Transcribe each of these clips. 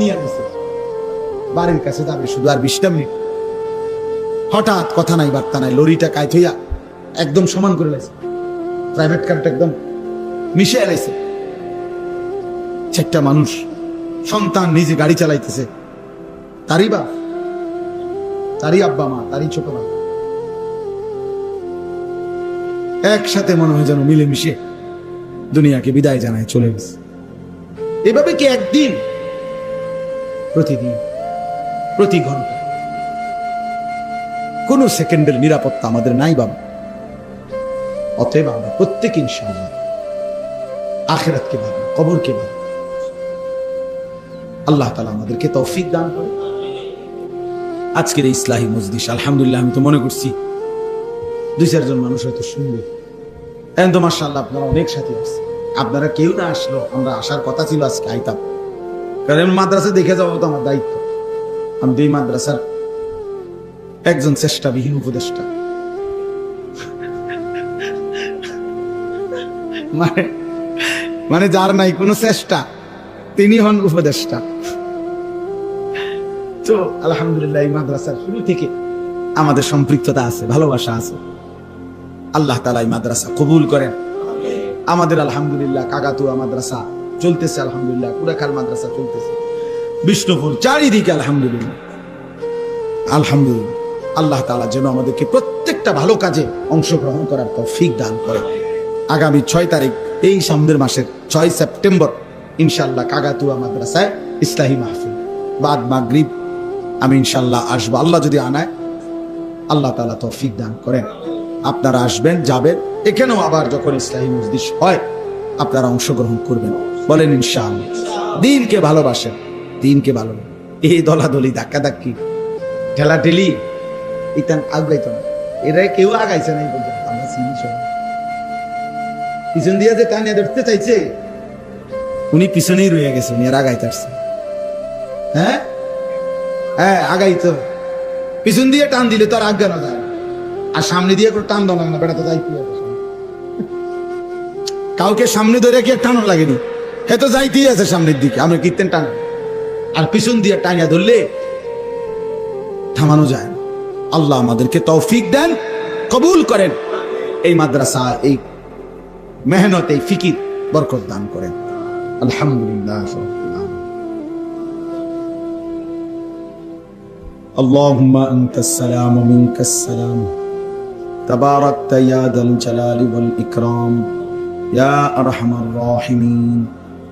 নিয়ে নিছে বাড়ির কাছে যাবে শুধু আর বিশটা মিনিট। হঠাৎ কথা নাই, বার্তা নাই, লরিটা কাইত হইয়া একদম সমান করে লাইছে। প্রাইভেট কারটা একদম মিশে চারটা মানুষ, সন্তান নিজে গাড়ি চালাইতেছে। তারই বা তারই আব্বা মা, তারই ছোট মা। একসাথে মনে হয় যেন মিলেমিশে দুনিয়াকে বিদায় জানায় চলে গেছে। এভাবে কি একদিন প্রতিদিন, প্রতি ঘণ্টা কোন সেকেন্ডের নিরাপত্তা আমাদের নাই বাবা। অতএব আমরা প্রত্যেক ইনশাআল্লাহ আখেরাতকে ভাবি কবরকে ভাবি আল্লাহ তালা আমাদেরকে তৌফিক দান করে আজকের এই ইসলাহী মজলিস, আলহামদুলিল্লাহ, আমি তো মনে করছি দুই চারজন মানুষ হয়তো শুনবে। এখন তো মার্শাল্লাহ আপনারা অনেক সাথী আসছে আপনারা কেউ না আসলো আমরা আসার কথা ছিল আজকে আইতাম। কারণ মাদ্রাসা দেখে যাওয়া তো আমার দায়িত্ব। আমি দুই মাদ্রাসার একজন চেষ্টাবিহীন উপদেষ্টা। মানে মানে যার নাই কোনো চেষ্টা, তিনি হন উপদেষ্টা। তো আলহামদুলিল্লাহ এই মাদ্রাসার শুরু থেকে আমাদের সম্পৃক্ততা আছে, ভালোবাসা আছে। আল্লাহ তালা এই মাদ্রাসা কবুল করেন। আমাদের আলহামদুলিল্লাহ কাকাতুয়া মাদ্রাসা চলতেছে, আলহামদুলিল্লাহ। কুড়াখাল মাদ্রাসা চলতেছে। বিষ্ণুপুর চারিদিকে আলহামদুলিল্লাহ। আলহামদুলিল্লাহ। আল্লাহ তালা যেন আমাদেরকে প্রত্যেকটা ভালো কাজে অংশগ্রহণ করার তৌফিক দান করে। আগামী ছয় তারিখ এই সামনের মাসের ছয় সেপ্টেম্বর ইনশাল্লাহ কাগাতুয়া মাদ্রাসায় ইসলাহী মাহফিল। বাদ মাগরিব, আমি ইনশাল্লাহ আসব। আল্লাহ যদি আনায়, আল্লাহ তালা তৌফিক দান করেন। আপনারা আসবেন, যাবেন। এখানেও আবার যখন ইসলাহী মসজিদ হয়, আপনারা অংশগ্রহণ করবেন। বলেন ইনশাআল্লাহ। দিনকে ভালোবাসেন, দিনকে ভালো এই দলাদলি ধাক্কা ধাক্কি ঠেলা ঠেলি ইতান আগাইতো না। এরা কেউ আগাইছে না আমরা চিনি সবাই। পিছন দিয়ে যে টানিয়ে ধরতে চাইছে, উনি পিছনেই রয়ে গেছে, উনি আর আগাইতে আসছে হ্যাঁ? হ্যাঁ আগাইতো। পিছন দিয়ে টান দিলে তো আর আজ্ঞানো যায়। আর সামনে দিয়ে করে টান দাও না বেড়া তো যাইতে হবে কাউকে সামনে ধরে কি আর টানো লাগেনি? হে তো যাইতেই আছে সামনের দিকে আমরা কীর্তেন টান আর পিছন দিয়ে টানিয়া ধরলে থামানো যায় না। আল্লাহ আমাদেরকে তৌফিক দেন কবুল করেন এই মাদ্রাসা এই মেহনত এই ফিকির বরকত দান করেন আলহামদুলিল্লাহ اللهم أنت السلام ومنك السلام تباركت يا ذا الجلال والإكرام يا أرحم الراحمين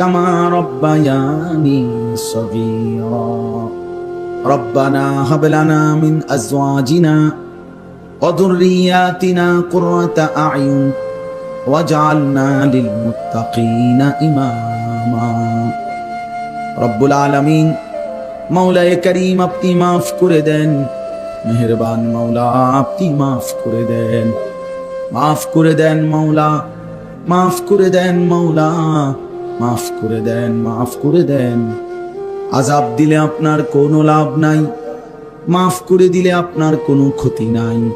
কামা রব্বায়ানি সগীরা। রব্বানা হাব লানা মিন আজওয়াজিনা ওয়া যুররিয়াতিনা কুররাতা আ'ইউন ওয়াজআলনা লিল মুত্তাকিনা ইমামা। রব্বুল আলামিন মাওলায়ে করিম আপনি maaf করে দেন, মেহেরবান মাওলা আপনি maaf করে দেন। maaf করে দেন মাওলা maaf করে দেন মাওলা। মাফ করে দেন, মাফ করে দেন। আজাব দিলে আপনার কোনো লাভ নাই। মাফ করে দিলে আপনার কোনো ক্ষতি নাই।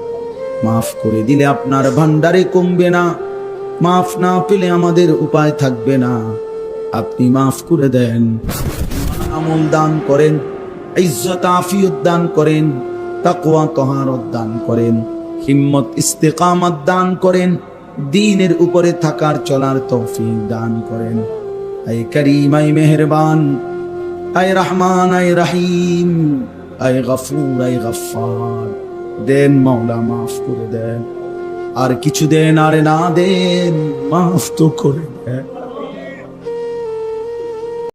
মাফ করে দিলে আপনার ভান্ডারে কমবে না। মাফ না পেলে আমাদের উপায় থাকবে না। আপনি মাফ করে দেন। আমল দান করেন, ইজ্জত, আফিয়ত দান করেন, তাকওয়া, তহারত দান করেন, হিম্মত, ইস্তেকামত দান করেন, দিনের উপরে থাকার চলার তৌফিক দান করেন। আই করিম, আই মেহরবান, আই রহমান, আই রহিম, আই গফুর, আই গফার দেন মৌলা মাফ করে দেন। আর কিছু দেন আরে না দেন, মাফ তো করে দেন।